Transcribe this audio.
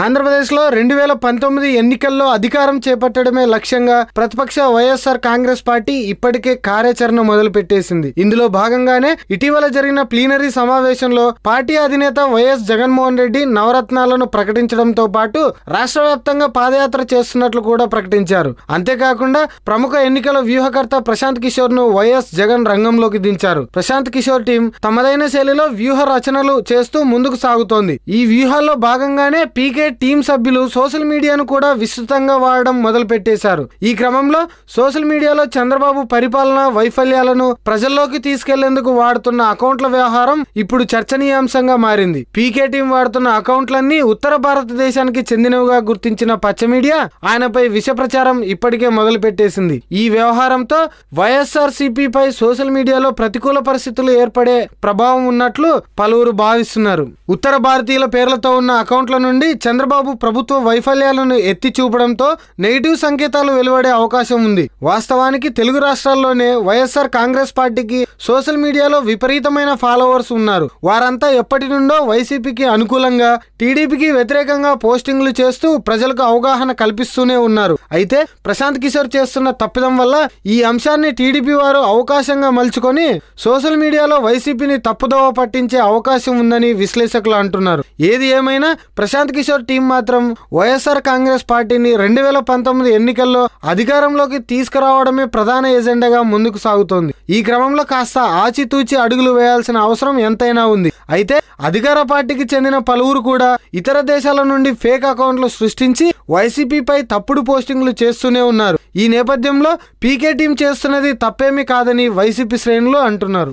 ఆంధ్రప్రదేశ్లో రెండు వేల పంతొమ్మిది ఎన్నికల్లో అధికారం చేపట్టడమే లక్ష్యంగా ప్రతిపక్ష వైఎస్ఆర్ కాంగ్రెస్ పార్టీ ఇప్పటికే కార్యాచరణ మొదలుపెట్టేసింది. ఇందులో భాగంగానే ఇటీవల జరిగిన ప్లీనరీ సమావేశంలో పార్టీ అధినేత వైఎస్ జగన్మోహన్ రెడ్డి నవరత్నాలను ప్రకటించడంతో పాటు రాష్ట్ర వ్యాప్తంగా పాదయాత్ర చేస్తున్నట్లు కూడా ప్రకటించారు. అంతేకాకుండా ప్రముఖ ఎన్నికల వ్యూహకర్త ప్రశాంత్ కిషోర్ను వైఎస్ జగన్ రంగంలోకి దించారు. ప్రశాంత్ కిషోర్ టీం తమదైన శైలిలో వ్యూహ రచనలు చేస్తూ ముందుకు సాగుతోంది. ఈ వ్యూహాల్లో భాగంగానే పీకే టీం సభ్యులు సోషల్ మీడియాను కూడా విస్తృతంగా వాడడం మొదలుపెట్టేశారు. ఈ క్రమంలో సోషల్ మీడియాలో చంద్రబాబు పరిపాలన వైఫల్యాలను ప్రజల్లోకి తీసుకెళ్ళేందుకు వాడుతున్న అకౌంట్ల వ్యవహారం ఇప్పుడు చర్చనీయాంశంగా మారింది. పీకే టీం వాడుతున్న అకౌంట్లన్నీ ఉత్తర భారతదేశానికి చెందినవిగా గుర్తించిన పచ్చ మీడియా ఆయనపై విష ప్రచారం ఇప్పటికే మొదలు పెట్టేసింది ఈ వ్యవహారంతో వైఎస్ఆర్ పై సోషల్ మీడియాలో ప్రతికూల పరిస్థితులు ఏర్పడే ప్రభావం ఉన్నట్లు పలువురు భావిస్తున్నారు. ఉత్తర భారతీయుల పేర్లతో ఉన్న అకౌంట్ల నుండి చంద్రబాబు ప్రభుత్వ వైఫల్యాలను ఎత్తి చూపడంతో నెగిటివ్ సంకేతాలు వెలువడే అవకాశం ఉంది. వాస్తవానికి తెలుగు రాష్ట్రాల్లోనే వైఎస్ఆర్ కాంగ్రెస్ పార్టీకి సోషల్ మీడియాలో విపరీతమైన ఫాలోవర్స్ ఉన్నారు. వారంతా ఎప్పటి నుండో వైసీపీకి అనుకూలంగా టీడీపీకి వ్యతిరేకంగా పోస్టింగ్లు చేస్తూ ప్రజలకు అవగాహన కల్పిస్తూనే ఉన్నారు. అయితే ప్రశాంత్ కిషోర్ చేస్తున్న తప్పిదం వల్ల ఈ అంశాన్ని టీడీపీ వారు అవకాశంగా మలుచుకొని సోషల్ మీడియాలో వైసీపీని తప్పుదోవ పట్టించే అవకాశం ఉందని విశ్లేషకులు అంటున్నారు. ఏది ఏమైనా ప్రశాంత్ కిషోర్ టీం మాత్రం వైఎస్ఆర్ కాంగ్రెస్ పార్టీని రెండు వేల పంతొమ్మిది ఎన్నికల్లో అధికారంలోకి తీసుకురావడమే ప్రధాన ఎజెండాగా ముందుకు సాగుతోంది. ఈ క్రమంలో కాస్త ఆచితూచి అడుగులు వేయాల్సిన అవసరం ఎంతైనా ఉంది. అయితే అధికార పార్టీకి చెందిన పలువురు కూడా ఇతర దేశాల నుండి ఫేక్ అకౌంట్లు సృష్టించి వైసీపీపై తప్పుడు పోస్టింగ్లు చేస్తూనే ఉన్నారు. ఈ నేపథ్యంలో పీకే టీం చేస్తున్నది తప్పేమీ కాదని వైసీపీ శ్రేణులు అంటున్నారు.